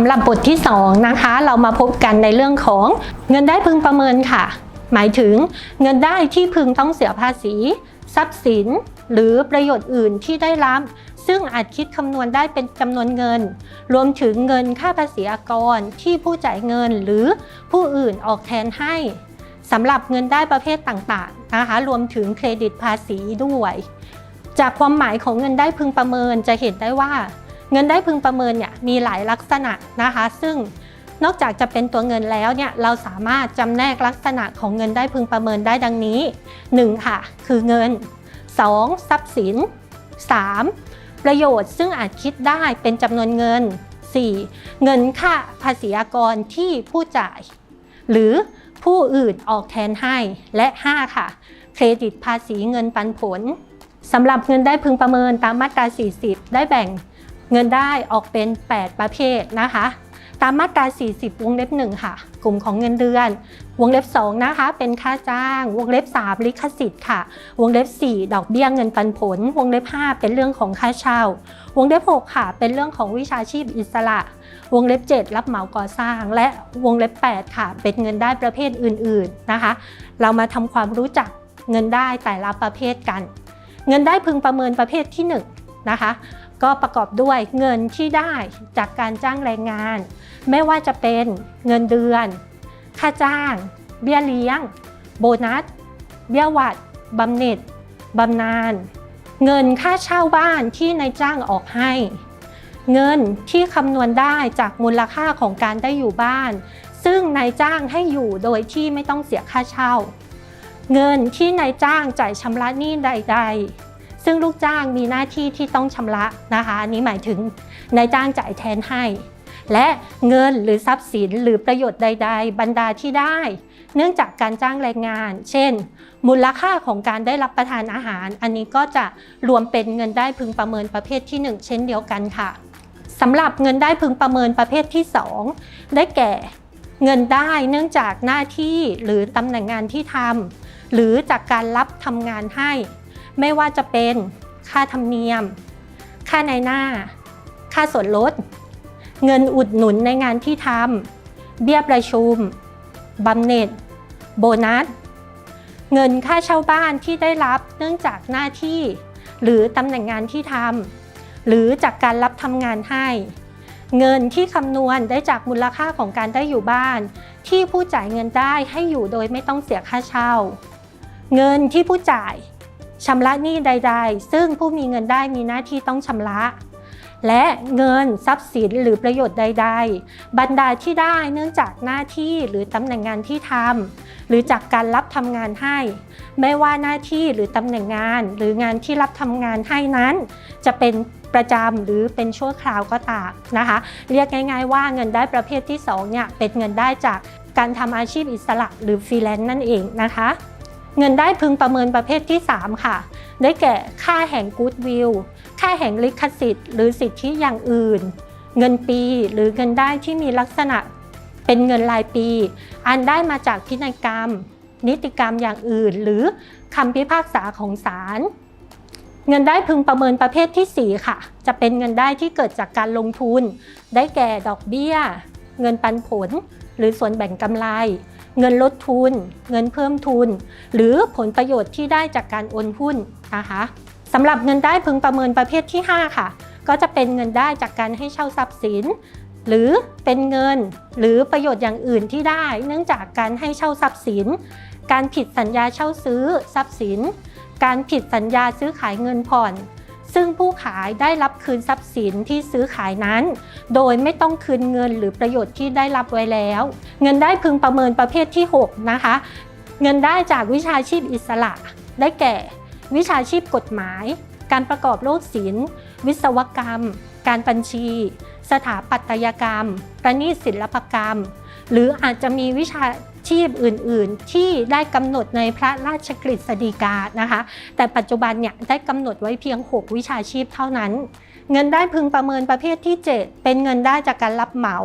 ำหรับบทที่ 2 นะคะ เรามาพบกันในเรื่องของเงินได้พึงประเมินค่ะ หมายถึงเงินได้ที่พึงต้องเสียภาษี ทรัพย์สิน หรือประโยชน์อื่นที่ได้รับ ซึ่งอาจคิดคำนวณได้เป็นจำนวนเงิน รวมถึงเงินค่าภาษีอากรที่ผู้จ่ายเงินหรือผู้อื่นออกแทนให้สำหรับเงินได้ประเภทต่างๆนะคะรวมถึงเครดิตภาษีด้วย จากความหมายของเงินได้พึงประเมินจะเห็นได้ว่า เงินได้พึงประเมินเนี่ยมีหลายลักษณะนะคะ ซึ่งนอกจากจะเป็นตัวเงินแล้วเนี่ยเราสามารถจำแนกลักษณะของเงินได้พึงประเมินได้ดังนี้ 1. ค่ะ คือเงิน 2. ทรัพย์สิน 3. ประโยชน์ซึ่งอาจคิดได้เป็นจำนวนเงิน 4. เงินค่าภาษีอากรที่ผู้จ่าย หรือผู้อื่นออกแทนให้และ 5 ค่ะ เครดิตภาษีเงินปันผลสำหรับเงินได้พึงประเมินตามมาตรา 40 ได้แบ่ง เงินได้ออกเป็น 8 ประเภทนะคะ ตามมาตรา 40 วงเล็บ1ค่ะ กลุ่มของเงินเดือน วงเล็บ2นะคะ เป็นค่าจ้าง วงเล็บ 3 ลิขสิทธิ์ค่ะ วงเล็บ 4 ดอกเบี้ยเงินปันผล วงเล็บ 5 เป็นเรื่องของค่าเช่า วงเล็บ 6 ค่ะ เป็นเรื่องของวิชาชีพอิสระ วงเล็บ 7 รับเหมาก่อสร้าง และวงเล็บ 8 ค่ะ เป็นเงินได้ประเภทอื่น ๆนะคะ เรามาทำความรู้จักเงินได้แต่ละประเภทกัน เงินได้พึงประเมินประเภทที่ 1 นะคะ ก็ประกอบด้วยเงินที่ได้จากการจ้างแรงงาน ไม่ว่าจะเป็นเงินเดือน ค่าจ้าง เบี้ยเลี้ยง โบนัส เบี้ยหวัดบำเหน็จบำนาญเงินค่าเช่าบ้านที่นายจ้างออกให้ เงินที่คำนวณได้จากมูลค่าของการได้อยู่บ้าน ซึ่งนายจ้างให้อยู่โดยที่ไม่ต้องเสียค่าเช่า เงินที่นายจ้างจ่ายชำระหนี้ใด ๆ ซึ่งลูกจ้างมีหน้าที่ที่ต้องชำระนะคะ อันนี้หมายถึงนายจ้างจ่ายแทนให้ และเงินหรือทรัพย์สินหรือประโยชน์ใด ๆ บรรดาที่ได้ เนื่องจากการจ้างแรงงาน เช่น มูลค่าของการได้รับประทานอาหาร อันนี้ก็จะรวมเป็นเงินได้พึงประเมินประเภทที่ 1 เช่นเดียวกันค่ะสำหรับเงินได้พึงประเมินประเภทที่ 2 ได้แก่ เงินได้เนื่องจากหน้าที่หรือตำแหน่งงานที่ทำหรือจากการรับทำงานให้ ไม่ว่าจะเป็นค่าธรรมเนียม ค่าในหน้า ค่าส่วนลด เงินอุดหนุนในงานที่ทำเบี้ยประชุมบำเหน็จ โบนัส เงินค่าเช่าบ้านที่ได้รับเนื่องจากหน้าที่ หรือตำแหน่งงานที่ทำหรือจากการรับทำงานให้ เงินที่คำนวณได้จากมูลค่าของการได้อยู่บ้าน ที่ผู้จ่ายเงินได้ให้อยู่โดยไม่ต้องเสียค่าเช่า เงินที่ผู้จ่าย ชำระหนี้ใด ๆ ซึ่งผู้มีเงินได้มีหน้าที่ต้องชำระ และเงินทรัพย์สินหรือประโยชน์ใด ๆ บรรดาที่ได้เนื่องจากหน้าที่หรือตำแหน่งงานที่ทำหรือจากการรับทำงานให้ ไม่ว่าหน้าที่หรือตำแหน่งงาน หรืองานที่รับทำงานให้นั้น จะเป็นประจำหรือเป็นชั่วคราวก็ตามนะคะ เรียกง่าย ๆ ว่าเงินได้ประเภทที่2เนี่ยเป็นเงินได้จากการทำอาชีพอิสระหรือฟรีแลนซ์นั่นเองนะคะ เงินได้พึงประเมินประเภทที่ 3 ค่ะ ได้แก่ค่าแห่งกู๊ดวิลค่าแห่งลิขสิทธิ์หรือสิทธิอย่างอื่น เงินปีหรือเงินได้ที่มีลักษณะเป็นเงินรายปี อันได้มาจากพินัยกรรม นิติกรรมอย่างอื่น หรือคำพิพากษาของศาลเงินได้พึงประเมินประเภทที่ 4 ค่ะ จะเป็นเงินได้ที่เกิดจากการลงทุน ได้แก่ดอกเบี้ย เงินปันผล หรือส่วนแบ่งกำไร เงินลดทุน เงินเพิ่มทุน หรือผลประโยชน์ที่ได้จากการโอนหุ้นนะคะสำหรับเงินได้พึงประเมินประเภทที่ 5 ค่ะ ก็จะเป็นเงินได้จากการให้เช่าทรัพย์สิน หรือเป็นเงินหรือประโยชน์อย่างอื่นที่ได้ เนื่องจากการให้เช่าทรัพย์สิน การผิดสัญญาเช่าซื้อทรัพย์สิน การผิดสัญญาซื้อขายเงินผ่อน ซึ่งผู้ขายได้รับคืนทรัพย์สินที่ซื้อขายนั้น โดยไม่ต้องคืนเงินหรือประโยชน์ที่ได้รับไว้แล้ว เงินได้พึงประเมินประเภทที่ 6 นะคะ เงินได้จากวิชาชีพอิสระ ได้แก่ วิชาชีพกฎหมาย การประกอบโลกศิลป์ วิศวกรรม การบัญชี สถาปัตยกรรม ประณีตศิลปกรรม หรืออาจจะมีวิชา ชีพอื่น ๆ ที่ได้กำหนดในพระราชกฤษฎีกานะคะ แต่ปัจจุบันเนี่ยได้กำหนดไว้เพียง 6 วิชาชีพเท่านั้น เงินได้พึงประเมินประเภทที่ 7 เป็นเงินได้จากการรับเหมา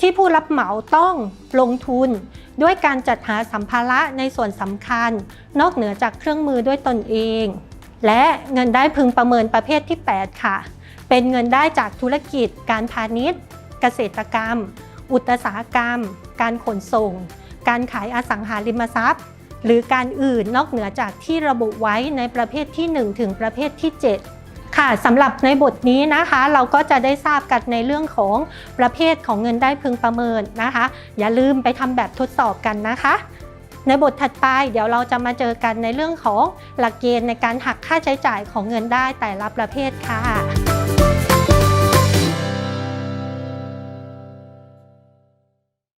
ที่ผู้รับเหมาต้องลงทุน ด้วยการจัดหาสัมภาระในส่วนสำคัญ นอกเหนือจากเครื่องมือด้วยตนเอง และเงินได้พึงประเมินประเภทที่ 8 ค่ะ เป็นเงินได้จากธุรกิจ การพาณิชย์ เกษตรกรรม อุตสาหกรรม การขนส่ง การขายอสังหาริมทรัพย์ หรือการอื่นนอกเหนือจากที่ระบุไว้ในประเภทที่ 1 ถึงประเภทที่ 7ค่ะสำหรับในบทนี้นะคะเราก็จะได้ทราบกันในเรื่องของประเภทของเงินได้พึงประเมินนะคะ อย่าลืมไปทำแบบทดสอบกันนะคะ ในบทถัดไปเดี๋ยวเราจะมาเจอกันในเรื่องของหลักเกณฑ์ในการหักค่าใช้จ่ายของเงินได้แต่ละประเภทค่ะ